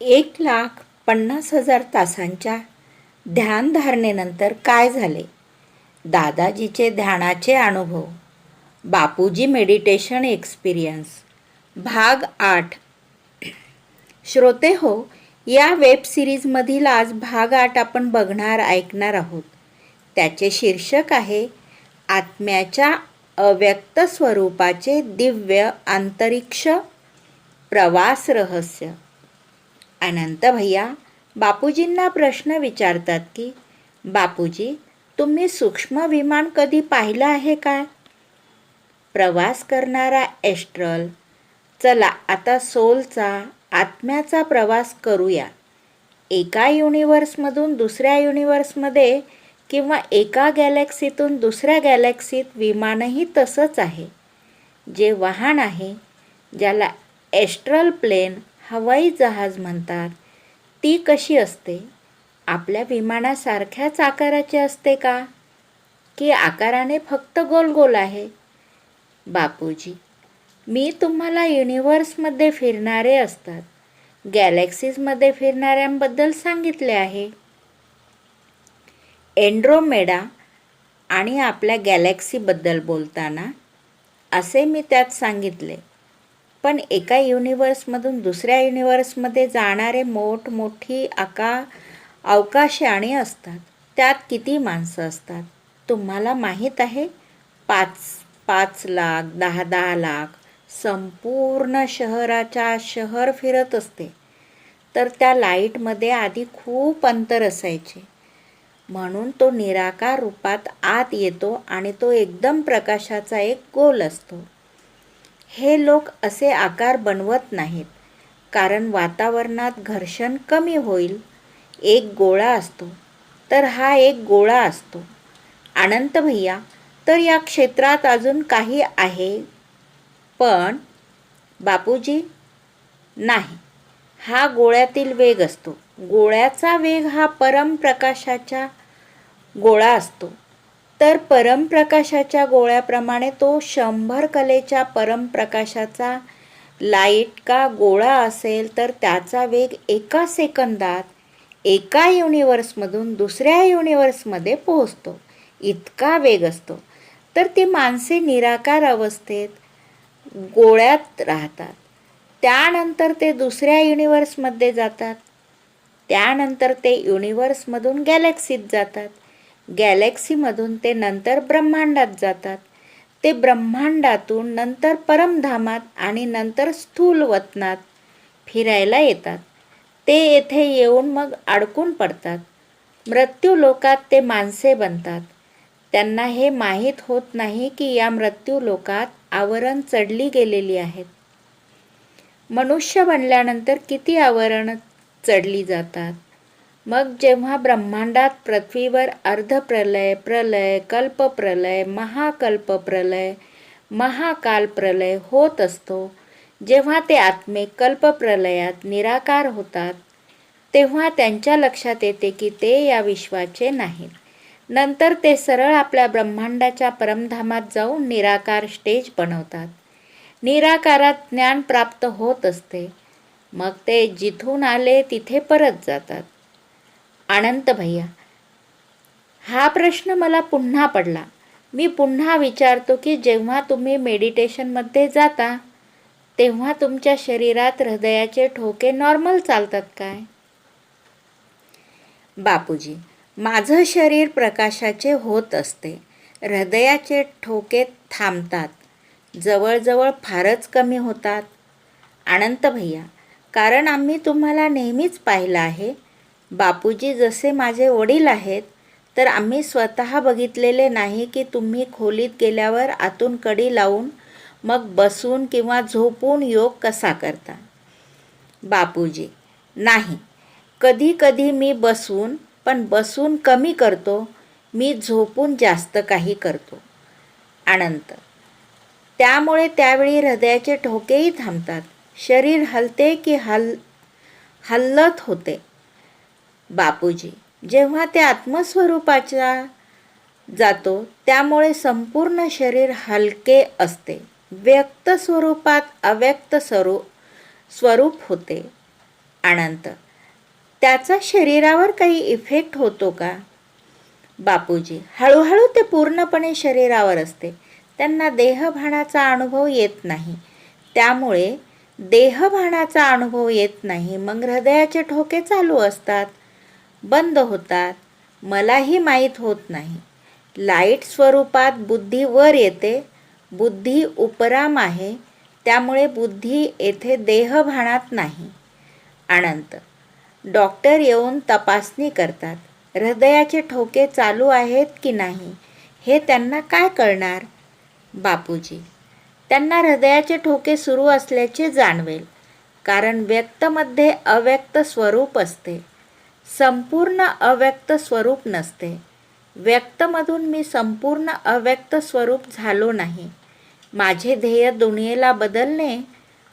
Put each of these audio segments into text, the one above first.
एक लाख पन्नास हजार तासांच्या ध्यानधारणेनंतर काय झाले? दादाजीचे ध्यानाचे अनुभव. Bapuji meditation experience. भाग आठ. श्रोते हो या वेब सिरीजमधील आज भाग आठ आपण बघणार ऐकणार आहोत. त्याचे शीर्षक आहे आत्म्याच्या अव्यक्त स्वरूपाचे दिव्य आंतरिक्ष प्रवास रहस्य. अनंत भैया बापूजींना प्रश्न विचारतात की बापूजी तुम्ही सूक्ष्म विमान कधी पाहिलं आहे काय? प्रवास करणारा एस्ट्रल चला आता सोलचा आत्म्याचा प्रवास करूया. एका युनिवर्समधून दुसऱ्या युनिवर्समध्ये किंवा एका गॅलेक्सीतून दुसऱ्या गॅलेक्सीत विमानही तसंच आहे. जे वाहन आहे ज्याला एस्ट्रल प्लेन हवाई जहाज म्हणतात. ती कशी असते? आपल्या विमानासारख्याच आकाराची असते का? की आकाराने फक्त गोल गोल आहे? बापूजी मी तुम्हाला युनिवर्समध्ये फिरणारे असतात. गॅलेक्सीजमध्ये फिरणाऱ्यांबद्दल सांगितले आहे. एन्ड्रोमेडा आणि आपल्या गॅलेक्सीबद्दल बोलताना असे मी त्यात सांगितले. पण एका युनिवर्समधून दुसऱ्या युनिवर्समध्ये जाणारे मोठमोठी आका अवकाशयाने असतात. त्यात किती माणसं असतात? तुम्हाला माहीत आहे? पाच पाच लाख दहा दहा लाख. संपूर्ण शहराच्या शहर फिरत असते. तर त्या लाईटमध्ये आधी खूप अंतर असायचे. म्हणून तो निराकार रूपात आत येतो आणि तो एकदम प्रकाशाचा एक गोल असतो. हे लोक असे आकार बनवत नाहीत. कारण वातावरणात घर्षण कमी होईल. एक गोळा असतो. तर हा एक गोळा असतो. अनंत भैया तर या क्षेत्रात अजून काही आहे? पण बापूजी नाही. हा गोळ्यातील वेग असतो. गोळ्याचा वेग हा परमप्रकाशाच्या गोळा असतो. तर परमप्रकाशाच्या गोळ्याप्रमाणे तो शंभर कलेच्या परमप्रकाशाचा लाइट का गोळा असेल तर त्याचा वेग एका सेकंदात एका युनिवर्समधून दुसऱ्या युनिवर्समध्ये पोहोचतो. इतका वेग असतो. तर ती माणसे निराकार अवस्थेत गोळ्यात राहतात. त्यानंतर ते दुसऱ्या युनिवर्समध्ये जातात. त्यानंतर ते युनिवर्समधून गॅलेक्सीत जातात. गॅलेक्सीमधून ते नंतर ब्रह्मांडात जातात. ते ब्रह्मांडातून नंतर परमधामात आणि नंतर स्थूल वतनात फिरायला येतात. ते येथे येऊन मग अडकून पडतात. मृत्यूलोकात ते माणसे बनतात. त्यांना हे माहीत होत नाही की या मृत्यूलोकात आवरण चढली गेलेली आहेत. मनुष्य बनल्यानंतर किती आवरण चढली जातात? मग जेव्हा ब्रह्मांडात पृथ्वीवर अर्धप्रलय प्रलय कल्पप्रलय महाकल्पप्रलय महाकाल प्रलय होत असतो जेव्हा ते आत्मे कल्पप्रलयात निराकार होतात तेव्हा त्यांच्या लक्षात येते की ते या विश्वाचे नाहीत. नंतर ते सरळ आपल्या ब्रह्मांडाच्या परमधामात जाऊन निराकार स्टेज बनवतात. निराकारात ज्ञान प्राप्त होत असते. मग ते जिथून आले तिथे परत जातात. अनंत भैया. हा प्रश्न मला पुन्हा पडला. मी पुन्हा विचारतो की जेव्हा तुम्ही मेडिटेशनमध्ये जाता तेव्हा तुमच्या शरीरात हृदयाचे ठोके नॉर्मल चालतात काय? बापूजी माझं शरीर प्रकाशाचे होत असते. हृदयाचे ठोके थांबतात. जवळजवळ फारच कमी होतात. अनंत भैया कारण आम्ही तुम्हाला नेहमीच पाहिलं आहे बापूजी जसे माझे वडील आहेत तर आम्ही स्वतः बघितलेले नाही की तुम्ही खोलीत गेल्यावर आतून कडी लावून मग बसून किंवा झोपून योग कसा करता? बापूजी नाही. कधी कधी मी बसून पण बसून कमी करतो मी झोपून जास्त काही करतो. अनंत त्यामुळे त्यावेळी हृदयाचे ठोकेही थांबतात. शरीर हलते की हल हल्लत होते. बापूजी. जेव्हा ते आत्मस्वरूपाच्या जातो त्यामुळे संपूर्ण शरीर हलके असते. व्यक्त स्वरूपात अव्यक्त स्वरूप स्वरूप होते. अनंत. त्याचा शरीरावर काही इफेक्ट होतो का? बापूजी. हळूहळू ते पूर्णपणे शरीरावर असते. त्यांना देहभानाचा अनुभव येत नाही. त्यामुळे देहभानाचा अनुभव येत नाही. मग हृदयाचे ठोके चालू असतात. बंद होतात. मलाही माहीत होत नाही. लाइट स्वरूपात बुद्धी वर येते. बुद्धी उपराम आहे. त्यामुळे बुद्धी येथे देहभानात नाही. अनंत. डॉक्टर येऊन तपासणी करतात. हृदयाचे ठोके चालू आहेत की नाही? हे त्यांना काय कळणार? बापूजी. त्यांना हृदयाचे ठोके सुरू असल्याचे जाणवेल. कारण व्यक्तमध्ये अव्यक्त स्वरूप असते. संपूर्ण अव्यक्त स्वरूप नसते. व्यक्तमधून मी संपूर्ण अव्यक्त स्वरूप झालो नाही. माझे ध्येय दुनियेला बदलणे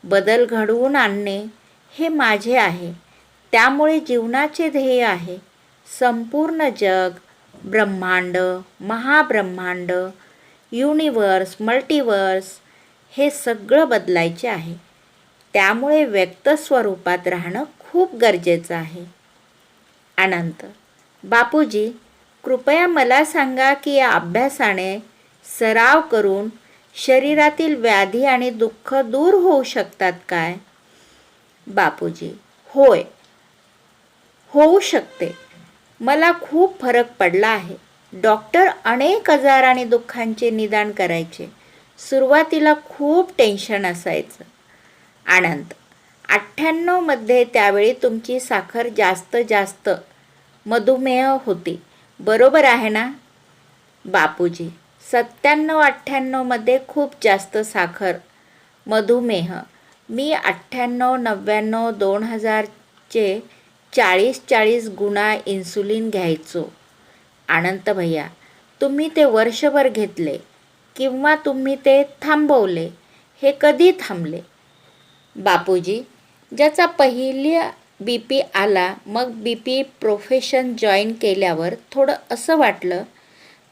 बदल घडवून आणणे हे माझे आहे. त्यामुळे जीवनाचे ध्येय आहे. संपूर्ण जग ब्रह्मांड महाब्रह्मांड युनिवर्स मल्टिवर्स हे सगळं बदलायचे आहे. त्यामुळे व्यक्त स्वरूपात राहणं खूप गरजेचं आहे. अनंत. बापूजी कृपया मला सांगा की या अभ्यासाने सराव करून शरीरातील व्याधी आणि दुःख दूर होऊ शकतात काय? बापूजी होय. होऊ शकते. मला खूप फरक पडला आहे. डॉक्टर अनेक आजार आणि दुःखांचे निदान करायचे. सुरुवातीला खूप टेन्शन असायचं. आनंद अठ्ठ्याण्णवमध्ये त्यावेळी तुमची साखर जास्त जास्त मधुमेह होती. बरोबर आहे ना? बापूजी सत्त्याण्णव अठ्ठ्याण्णवमध्ये खूप जास्त साखर मधुमेह. मी अठ्ठ्याण्णव नव्याण्णव दोन हजारचे चाळीस चाळीस गुणा इन्सुलिन घ्यायचो. अनंत भैया तुम्ही ते वर्षभर घेतले किंवा तुम्ही ते थांबवले हे कधी थांबले? बापूजी ज्याचा पहिल्या बी पी आला मग बी पी प्रोफेशन जॉईन केल्यावर थोडं असं वाटलं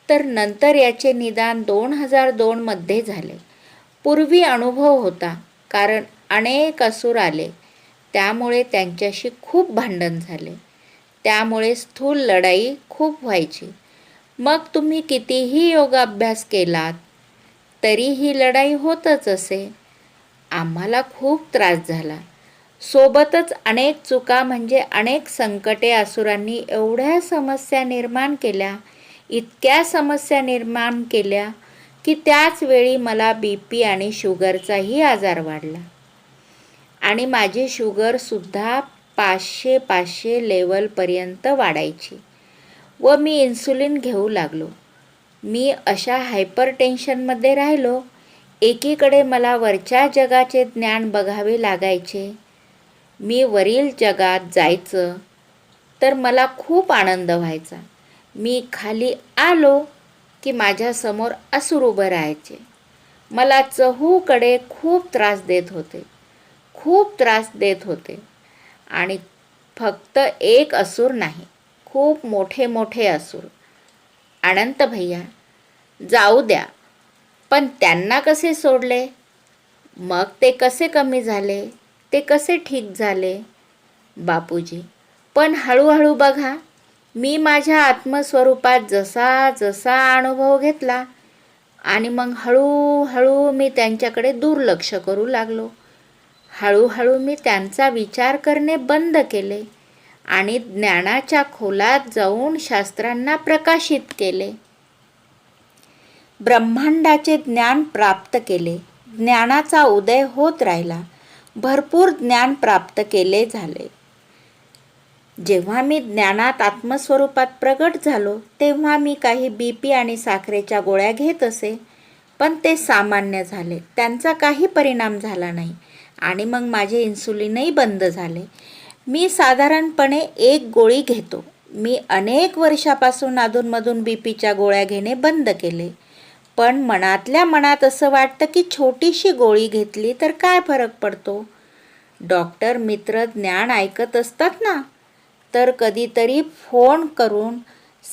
तर नंतर याचे निदान दोन हजार दोनमध्ये झाले. पूर्वी अनुभव होता कारण अनेक असुर आले. त्यामुळे त्यांच्याशी खूप भांडण झाले. त्यामुळे स्थूल लढाई खूप व्हायची. मग तुम्ही कितीही योगाभ्यास केलात तरी ही लढाई होतच असे. आम्हाला खूप त्रास झाला. सोबतच अनेक चुका म्हणजे अनेक संकटे असुरांनी एवढ्या समस्या निर्माण केल्या इतक्या समस्या निर्माण केल्या की त्याच वेळी मला बी पी आणि शुगरचाही आजार वाढला. आणि माझी शुगरसुद्धा पाचशे पाचशे लेवलपर्यंत वाढायची व मी इन्सुलिन घेऊ लागलो. मी अशा हायपर टेन्शनमध्ये राहिलो एकीकडे मला वरच्या जगाचे ज्ञान बघावे लागायचे मी वरील जगात जायचं तर मला खूप आनंद व्हायचा. मी खाली आलो की माझ्यासमोर असूर उभं राहायचे. मला चहूकडे खूप त्रास देत होते. खूप त्रास देत होते. आणि फक्त एक असूर नाही खूप मोठे मोठे असूर. अनंत भैया जाऊ द्या. पण त्यांना कसे सोडले? मग ते कसे कमी झाले? ते कसे ठीक झाले? बापूजी पण हळूहळू बघा मी माझ्या आत्मस्वरूपात जसा जसा अनुभव घेतला आणि मग हळूहळू मी त्यांच्याकडे दुर्लक्ष करू लागलो. हळूहळू मी त्यांचा विचार करणे बंद केले आणि ज्ञानाच्या खोलात जाऊन शास्त्रांना प्रकाशित केले. ब्रह्मांडाचे ज्ञान प्राप्त केले. ज्ञानाचा उदय होत राहिला. भरपूर ज्ञान प्राप्त केले झाले. जेव्हा मी ज्ञानात आत्मस्वरूपात प्रगट झालो तेव्हा मी काही बी पी आणि साखरेच्या गोळ्या घेत असे पण ते सामान्य झाले. त्यांचा काही परिणाम झाला नाही आणि मग माझे इन्सुलिनही बंद झाले. मी साधारणपणे एक गोळी घेतो. मी अनेक वर्षापासून अधूनमधून बी पीच्या गोळ्या घेणे बंद केले. पण मनातल्या मनात असं वाटतं की छोटीशी गोळी घेतली तर काय फरक पडतो? डॉक्टर मित्र ज्ञान ऐकत असतात ना? तर कधीतरी फोन करून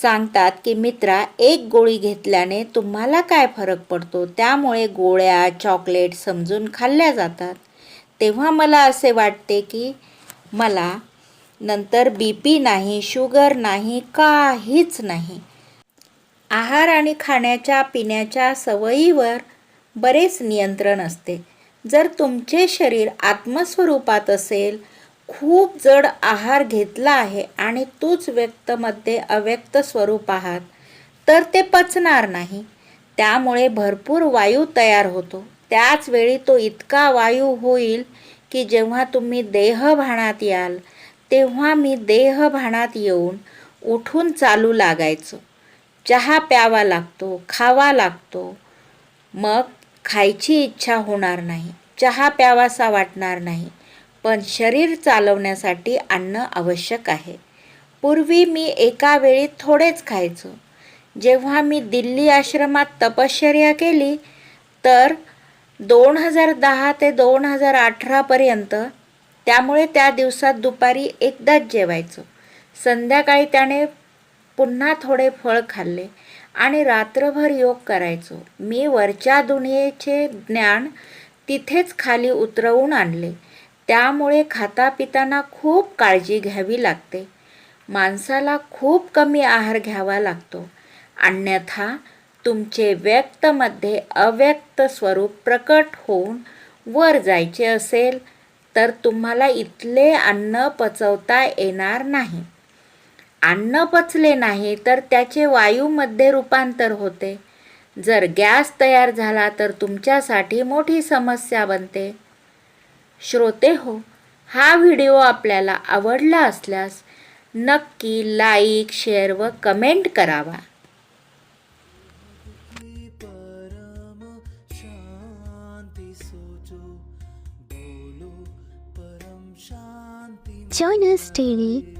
सांगतात की मित्रा एक गोळी घेतल्याने तुम्हाला काय फरक पडतो? त्यामुळे गोळ्या चॉकलेट समजून खाल्ल्या जातात. तेव्हा मला असे वाटते की मला नंतर बी पी नाही शुगर नाही काहीच नाही. आहार आणि खाण्याच्या पिण्याच्या सवयीवर बरेच नियंत्रण असते. जर तुमचे शरीर आत्मस्वरूपात असेल खूप जड आहार घेतला आहे आणि तूच व्यक्तमध्ये अव्यक्त स्वरूप आहात तर ते पचणार नाही. त्यामुळे भरपूर वायू तयार होतो. त्याच वेळी तो इतका वायू होईल की जेव्हा तुम्ही देहभानात याल तेव्हा मी देहभानात येऊन उठून चालू लागायचं. चहा प्यावा लागतो खावा लागतो. मग खायची इच्छा होणार नाही चहा प्यावासा वाटणार नाही. पण शरीर चालवण्यासाठी अन्न आवश्यक आहे. पूर्वी मी एका वेळी थोडेच खायचो. जेव्हा मी दिल्ली आश्रमात तपश्चर्या केली तर दोन हजार दहा ते दोन हजार अठरापर्यंत त्यामुळे त्या दिवसात दुपारी एकदाच जेवायचो. संध्याकाळी त्याने पुन्हा थोडे फळ खाल्ले आणि रात्रभर योग करायचो. मी वरच्या दुनियेचे ज्ञान तिथेच खाली उतरवून आणले. त्यामुळे खाता पिताना खूप काळजी घ्यावी लागते. माणसाला खूप कमी आहार घ्यावा लागतो. अन्यथा तुमचे व्यक्तमध्ये अव्यक्त स्वरूप प्रकट होऊन वर जायचे असेल तर तुम्हाला इथले अन्न पचवता येणार नाही. अन्न पचले नाही तर त्याचे वायूमध्ये रूपांतर होते. जर गॅस तयार झाला तर तुमच्यासाठी मोठी समस्या बनते. श्रोते हो हा व्हिडिओ आपल्याला आवडला असल्यास नक्की लाईक शेअर व कमेंट करावा. Join us daily